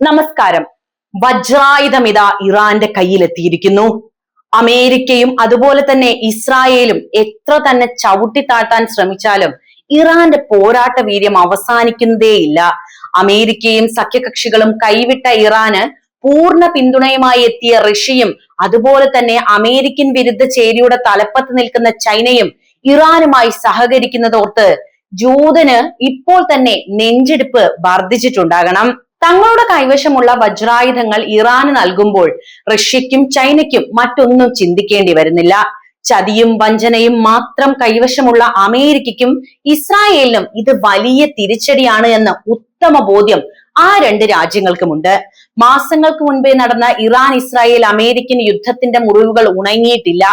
നമസ്കാരം. വജ്രായുധം ഇതാ ഇറാന്റെ കയ്യിലെത്തിയിരിക്കുന്നു. അമേരിക്കയും അതുപോലെ തന്നെ ഇസ്രായേലും എത്ര തന്നെ ചവിട്ടിത്താഴ്ത്താൻ ശ്രമിച്ചാലും ഇറാന്റെ പോരാട്ട വീര്യം അവസാനിക്കുന്നതേയില്ല. അമേരിക്കയും സഖ്യകക്ഷികളും കൈവിട്ട ഇറാന് പൂർണ പിന്തുണയുമായി എത്തിയ റഷ്യയും അതുപോലെ തന്നെ അമേരിക്കൻ വിരുദ്ധ ചേരിയുടെ തലപ്പത്ത് നിൽക്കുന്ന ചൈനയും ഇറാനുമായി സഹകരിക്കുന്നതോർത്ത് ജൂതന് ഇപ്പോൾ തന്നെ നെഞ്ചെടുപ്പ് വർദ്ധിച്ചിട്ടുണ്ടാകണം. തങ്ങളുടെ കൈവശമുള്ള വജ്രായുധങ്ങൾ ഇറാന് നൽകുമ്പോൾ റഷ്യക്കും ചൈനയ്ക്കും മറ്റൊന്നും ചിന്തിക്കേണ്ടി വരുന്നില്ല. ചതിയും വഞ്ചനയും മാത്രം കൈവശമുള്ള അമേരിക്കയ്ക്കും ഇസ്രായേലിനും ഇത് വലിയ തിരിച്ചടിയാണ് എന്ന ഉത്തമ ബോധ്യം ആ രണ്ട് രാജ്യങ്ങൾക്കുമുണ്ട്. മാസങ്ങൾക്ക് മുൻപേ നടന്ന ഇറാൻ ഇസ്രായേൽ അമേരിക്കൻ യുദ്ധത്തിന്റെ മുറിവുകൾ ഉണങ്ങിയിട്ടില്ല.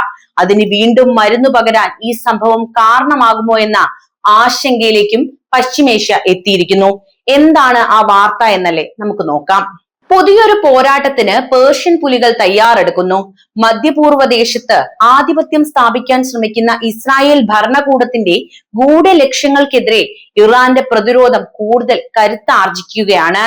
അതിന് വീണ്ടും മരുന്നു പകരാൻ ഈ സംഭവം കാരണമാകുമോ എന്ന ആശങ്കയിലേക്കും പശ്ചിമേഷ്യ എത്തിയിരിക്കുന്നു. എന്താണ് ആ വാർത്ത എന്നല്ലേ നമുക്ക് നോക്കാം. പുതിയൊരു പോരാട്ടത്തിന് പേർഷ്യൻ പുലികൾ തയ്യാറെടുക്കുന്നു. മധ്യപൂർവ ദേശത്ത് ആധിപത്യം സ്ഥാപിക്കാൻ ശ്രമിക്കുന്ന ഇസ്രായേൽ ഭരണകൂടത്തിന്റെ ഗൂഢലക്ഷ്യങ്ങൾക്കെതിരെ ഇറാന്റെ പ്രതിരോധം കൂടുതൽ കരുത്താർജിക്കുകയാണ്.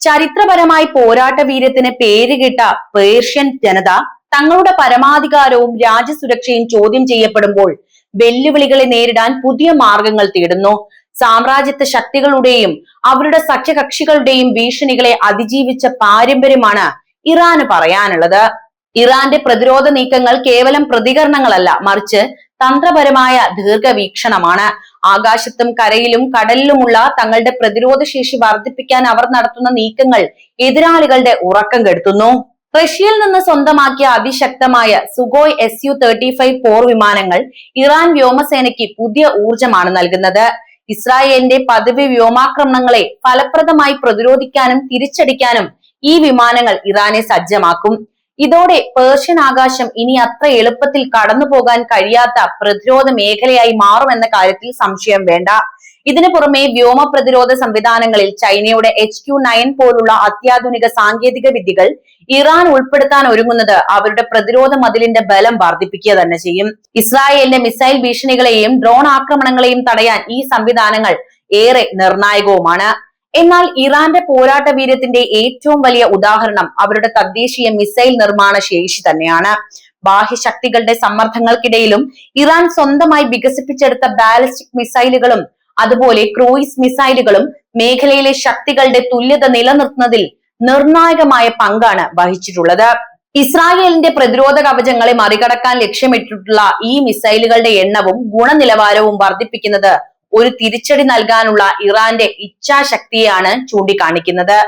ചരിത്രപരമായി പോരാട്ട വീര്യത്തിന് പേരുകിട്ട പേർഷ്യൻ ജനത തങ്ങളുടെ പരമാധികാരവും രാജ്യസുരക്ഷയും ചോദ്യം ചെയ്യപ്പെടുമ്പോൾ വെല്ലുവിളികളെ നേരിടാൻ പുതിയ മാർഗങ്ങൾ തേടുന്നു. സാമ്രാജ്യത്വ ശക്തികളുടെയും അവരുടെ സഖ്യകക്ഷികളുടെയും ഭീഷണികളെ അതിജീവിച്ച പാരമ്പര്യമാണ് ഇറാന് പറയാനുള്ളത്. ഇറാന്റെ പ്രതിരോധ നീക്കങ്ങൾ കേവലം പ്രതികരണങ്ങളല്ല മറിച്ച് തന്ത്രപരമായ ദീർഘവീക്ഷണമാണ്. ആകാശത്തും കരയിലും കടലിലുമുള്ള തങ്ങളുടെ പ്രതിരോധ ശേഷി വർദ്ധിപ്പിക്കാൻ അവർ നടത്തുന്ന നീക്കങ്ങൾ എതിരാളികളുടെ ഉറക്കം കെടുത്തുന്നു. റഷ്യയിൽ നിന്ന് സ്വന്തമാക്കിയ അതിശക്തമായ Sukhoi S U thirty five പോർ വിമാനങ്ങൾ ഇറാൻ വ്യോമസേനയ്ക്ക് പുതിയ ഊർജമാണ് നൽകുന്നത്. ഇസ്രായേലിന്റെ പതിവ് വ്യോമാക്രമണങ്ങളെ ഫലപ്രദമായി പ്രതിരോധിക്കാനും തിരിച്ചടിക്കാനും ഈ വിമാനങ്ങൾ ഇറാനെ സജ്ജമാക്കും. ഇതോടെ പേർഷ്യൻ ആകാശം ഇനി അത്ര എളുപ്പത്തിൽ കടന്നു പോകാൻ കഴിയാത്ത പ്രതിരോധ മേഖലയായി മാറുമെന്ന കാര്യത്തിൽ സംശയം വേണ്ട. ഇതിനു പുറമെ വ്യോമ പ്രതിരോധ സംവിധാനങ്ങളിൽ ചൈനയുടെ എച്ച് ക്യു നയൻ പോലുള്ള അത്യാധുനിക സാങ്കേതിക വിദ്യകൾ ഇറാൻ ഉൾപ്പെടുത്താൻ ഒരുങ്ങുന്നത് അവരുടെ പ്രതിരോധ മതിലിന്റെ ബലം വർദ്ധിപ്പിക്കുക തന്നെ ചെയ്യും. ഇസ്രായേലിന്റെ മിസൈൽ ഭീഷണികളെയും ഡ്രോൺ ആക്രമണങ്ങളെയും തടയാൻ ഈ സംവിധാനങ്ങൾ ഏറെ നിർണായകവുമാണ്. എന്നാൽ ഇറാന്റെ പോരാട്ട വീര്യത്തിന്റെ ഏറ്റവും വലിയ ഉദാഹരണം അവരുടെ തദ്ദേശീയ മിസൈൽ നിർമ്മാണ ശേഷി തന്നെയാണ്. ബാഹ്യശക്തികളുടെ സമ്മർദ്ദങ്ങൾക്കിടയിലും ഇറാൻ സ്വന്തമായി വികസിപ്പിച്ചെടുത്ത ബാലിസ്റ്റിക് മിസൈലുകളും അതുപോലെ ക്രൂയിസ് മിസൈലുകളും മേഖലയിലെ ശക്തികളുടെ തുല്യത നിലനിർത്തുന്നതിൽ നിർണായകമായ പങ്കാണ് വഹിച്ചിട്ടുള്ളത്. ഇസ്രായേലിന്റെ പ്രതിരോധ കവചങ്ങളെ മറികടക്കാൻ ലക്ഷ്യമിട്ടിട്ടുള്ള ഈ മിസൈലുകളുടെ എണ്ണവും ഗുണനിലവാരവും വർദ്ധിപ്പിക്കുന്നത് ഒരു തിരിച്ചടി നൽകാനുള്ള ഇറാന്റെ ഇച്ഛാശക്തിയെയാണ് ചൂണ്ടിക്കാണിക്കുന്നത്.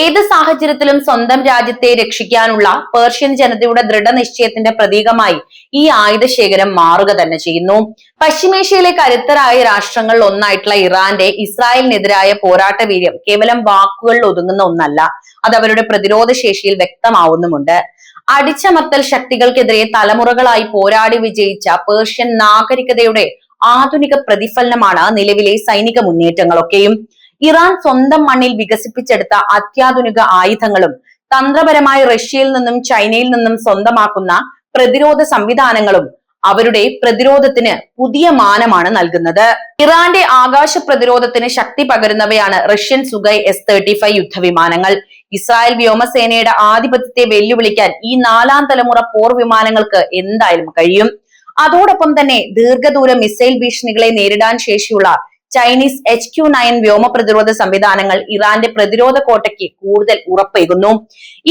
ഏത് സാഹചര്യത്തിലും സ്വന്തം രാജ്യത്തെ രക്ഷിക്കാനുള്ള പേർഷ്യൻ ജനതയുടെ ദൃഢനിശ്ചയത്തിന്റെ പ്രതീകമായി ഈ ആയുധശേഖരം മാറുക തന്നെ ചെയ്യുന്നു. പശ്ചിമേഷ്യയിലെ കരുത്തരായ രാഷ്ട്രങ്ങളിൽ ഒന്നായിട്ടുള്ള ഇറാന്റെ ഇസ്രായേലിനെതിരായ പോരാട്ട വീര്യം കേവലം വാക്കുകളിൽ ഒതുങ്ങുന്ന ഒന്നല്ല അത് അവരുടെ പ്രതിരോധ ശേഷിയിൽ വ്യക്തമാവുന്നുമുണ്ട്. അടിച്ചമർത്തൽ ശക്തികൾക്കെതിരെ തലമുറകളായി പോരാടി വിജയിച്ച പേർഷ്യൻ നാഗരികതയുടെ ആധുനിക പ്രതിഫലനമാണ് നിലവിലെ സൈനിക മുന്നേറ്റങ്ങളൊക്കെയും. ഇറാൻ സ്വന്തം മണ്ണിൽ വികസിപ്പിച്ചെടുത്ത അത്യാധുനിക ആയുധങ്ങളും തന്ത്രപരമായി റഷ്യയിൽ നിന്നും ചൈനയിൽ നിന്നും സ്വന്തമാക്കുന്ന പ്രതിരോധ സംവിധാനങ്ങളും അവരുടെ പ്രതിരോധത്തിന് പുതിയ മാനമാണ് നൽകുന്നത്. ഇറാന്റെ ആകാശ പ്രതിരോധത്തിന് ശക്തി പകരുന്നവയാണ് Russian Sukhoi S thirty five യുദ്ധവിമാനങ്ങൾ. ഇസ്രായേൽ വ്യോമസേനയുടെ ആധിപത്യത്തെ വെല്ലുവിളിക്കാൻ ഈ നാലാം തലമുറ പോർ വിമാനങ്ങൾക്ക് എന്തായാലും കഴിയും. അതോടൊപ്പം തന്നെ ദീർഘദൂര മിസൈൽ ഭീഷണികളെ നേരിടാൻ ശേഷിയുള്ള ചൈനീസ് എച്ച് ക്യു നയൻ വ്യോമ പ്രതിരോധ സംവിധാനങ്ങൾ ഇറാന്റെ പ്രതിരോധ കോട്ടയ്ക്ക് കൂടുതൽ ഉറപ്പേകുന്നു.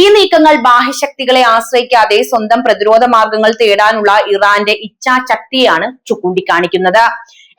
ഈ നീക്കങ്ങൾ ബാഹ്യശക്തികളെ ആശ്രയിക്കാതെ സ്വന്തം പ്രതിരോധ മാർഗങ്ങൾ തേടാനുള്ള ഇറാന്റെ ഇച്ഛാശക്തിയാണ് ചൂണ്ടിക്കാണിക്കുന്നത്.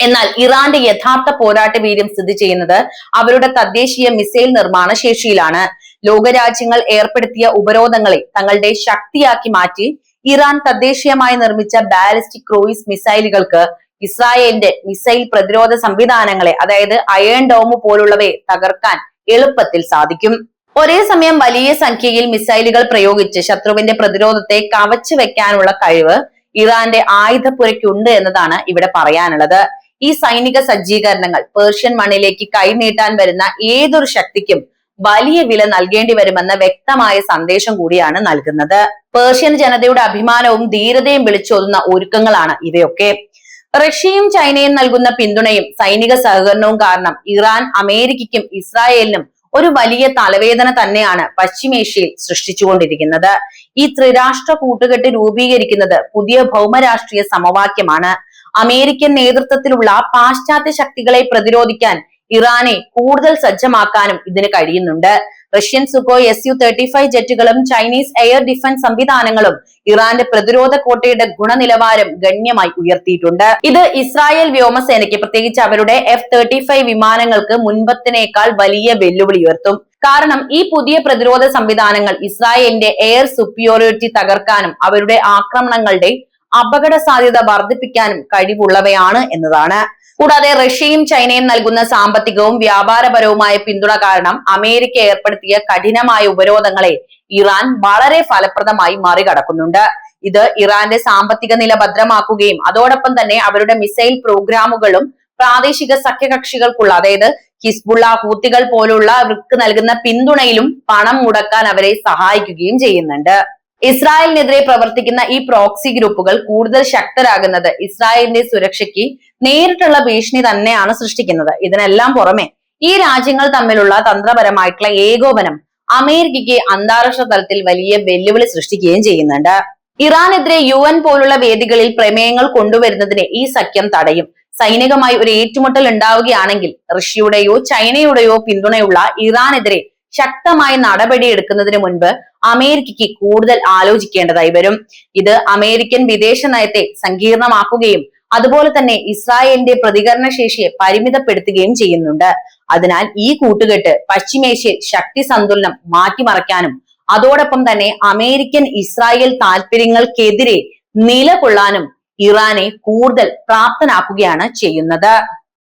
എന്നാൽ ഇറാന്റെ യഥാർത്ഥ പോരാട്ട വീര്യം സ്ഥിതി ചെയ്യുന്നത് അവരുടെ തദ്ദേശീയ മിസൈൽ നിർമ്മാണ ശേഷിയിലാണ്. ലോകരാജ്യങ്ങൾ ഏർപ്പെടുത്തിയ ഉപരോധങ്ങളെ തങ്ങളുടെ ശക്തിയാക്കി മാറ്റി ഇറാൻ തദ്ദേശീയമായി നിർമ്മിച്ച ബാലിസ്റ്റിക് ക്രൂയിസ് മിസൈലുകൾക്ക് ഇസ്രായേലിന്റെ മിസൈൽ പ്രതിരോധ സംവിധാനങ്ങളെ അതായത് അയൺ ഡോമ് പോലുള്ളവയെ തകർക്കാൻ എളുപ്പത്തിൽ സാധിക്കും. ഒരേ സമയം വലിയ സംഖ്യയിൽ മിസൈലുകൾ പ്രയോഗിച്ച് ശത്രുവിന്റെ പ്രതിരോധത്തെ കവച്ചു വെക്കാനുള്ള കഴിവ് ഇറാന്റെ ആയുധപ്പുരയ്ക്കുണ്ട് എന്നതാണ് ഇവിടെ പറയാനുള്ളത്. ഈ സൈനിക സജ്ജീകരണങ്ങൾ പേർഷ്യൻ മണ്ണിലേക്ക് കൈനീട്ടാൻ വരുന്ന ഏതൊരു ശക്തിക്കും വലിയ വില നൽകേണ്ടി വരുമെന്ന വ്യക്തമായ സന്ദേശം കൂടിയാണ് നൽകുന്നത്. പേർഷ്യൻ ജനതയുടെ അഭിമാനവും ധീരതയും വിളിച്ചോതുന്ന ഒരുക്കങ്ങളാണ് ഇവയൊക്കെ. റഷ്യയും ചൈനയും നൽകുന്ന പിന്തുണയും സൈനിക സഹകരണവും കാരണം ഇറാൻ അമേരിക്കയ്ക്കും ഇസ്രായേലിനും ഒരു വലിയ തലവേദന തന്നെയാണ് പശ്ചിമേഷ്യയിൽ സൃഷ്ടിച്ചുകൊണ്ടിരിക്കുന്നത്. ഈ ത്രിരാഷ്ട്ര കൂട്ടുകെട്ട് രൂപീകരിക്കുന്നത് പുതിയ ഭൗമരാഷ്ട്രീയ സമവാക്യമാണ്. അമേരിക്കൻ നേതൃത്വത്തിലുള്ള പാശ്ചാത്യ ശക്തികളെ പ്രതിരോധിക്കാൻ ഇറാനെ കൂടുതൽ സജ്ജമാക്കാനും ഇതിന് കഴിയുന്നുണ്ട്. Russian Sukhoi S U thirty five ജെറ്റുകളും Chinese air defence സംവിധാനങ്ങളും ഇറാന്റെ പ്രതിരോധ കോട്ടയുടെ ഗുണനിലവാരം ഗണ്യമായി ഉയർത്തിയിട്ടുണ്ട്. ഇത് ഇസ്രായേൽ വ്യോമസേനയ്ക്ക് പ്രത്യേകിച്ച് അവരുടെ എഫ് തേർട്ടി ഫൈവ് വിമാനങ്ങൾക്ക് മുൻപത്തിനേക്കാൾ വലിയ വെല്ലുവിളി ഉയർത്തും. കാരണം ഈ പുതിയ പ്രതിരോധ സംവിധാനങ്ങൾ ഇസ്രായേലിന്റെ എയർ സുപ്പിയോറിറ്റി തകർക്കാനും അവരുടെ ആക്രമണങ്ങളുടെ അപകട സാധ്യത വർദ്ധിപ്പിക്കാനും കഴിവുള്ളവയാണ് എന്നതാണ്. കൂടാതെ റഷ്യയും ചൈനയും നൽകുന്ന സാമ്പത്തികവും വ്യാപാരപരവുമായ പിന്തുണ കാരണം അമേരിക്ക ഏർപ്പെടുത്തിയ കഠിനമായ ഉപരോധങ്ങളെ ഇറാൻ വളരെ ഫലപ്രദമായി മറികടക്കുന്നുണ്ട്. ഇത് ഇറാന്റെ സാമ്പത്തിക നില ഭദ്രമാക്കുകയും അതോടൊപ്പം തന്നെ അവരുടെ മിസൈൽ പ്രോഗ്രാമുകളും പ്രാദേശിക സഖ്യകക്ഷികൾക്കുള്ള അതായത് ഹിസ്ബുള്ള ഹൂത്തികൾ പോലുള്ള അവർക്ക് നൽകുന്ന പിന്തുണയിലും പണം മുടക്കാൻ അവരെ സഹായിക്കുകയും ചെയ്യുന്നുണ്ട്. ഇസ്രായേലിനെതിരെ പ്രവർത്തിക്കുന്ന ഈ പ്രോക്സി ഗ്രൂപ്പുകൾ കൂടുതൽ ശക്തരാകുന്നത് ഇസ്രായേലിന്റെ സുരക്ഷയ്ക്ക് നേരിട്ടുള്ള ഭീഷണി തന്നെയാണ് സൃഷ്ടിക്കുന്നത്. ഇതിനെല്ലാം പുറമെ ഈ രാജ്യങ്ങൾ തമ്മിലുള്ള തന്ത്രപരമായിട്ടുള്ള ഏകോപനം അമേരിക്കയ്ക്ക് അന്താരാഷ്ട്ര തലത്തിൽ വലിയ വെല്ലുവിളി സൃഷ്ടിക്കുകയും ചെയ്യുന്നുണ്ട്. ഇറാനെതിരെ യു എൻ പോലുള്ള വേദികളിൽ പ്രമേയങ്ങൾ കൊണ്ടുവരുന്നതിനെ ഈ സഖ്യം തടയും. സൈനികമായി ഒരു ഏറ്റുമുട്ടൽ ഉണ്ടാവുകയാണെങ്കിൽ റഷ്യയുടെയോ ചൈനയുടെയോ പിന്തുണയുള്ള ഇറാനെതിരെ ശക്തമായ നടപടി എടുക്കുന്നതിന് മുൻപ് അമേരിക്കയ്ക്ക് കൂടുതൽ ആലോചിക്കേണ്ടതായി വരും. ഇത് അമേരിക്കൻ വിദേശ നയത്തെ സങ്കീർണമാക്കുകയും അതുപോലെ തന്നെ ഇസ്രായേലിന്റെ പ്രതികരണ ശേഷിയെ പരിമിതപ്പെടുത്തുകയും ചെയ്യുന്നുണ്ട്. അതിനാൽ ഈ കൂട്ടുകെട്ട് പശ്ചിമേഷ്യയിൽ ശക്തി സന്തുലനം മാറ്റിമറിക്കാനും അതോടൊപ്പം തന്നെ അമേരിക്കൻ ഇസ്രായേൽ താല്പര്യങ്ങൾക്കെതിരെ നിലകൊള്ളാനും ഇറാനെ കൂടുതൽ പ്രാപ്തനാക്കുകയാണ് ചെയ്യുന്നത്.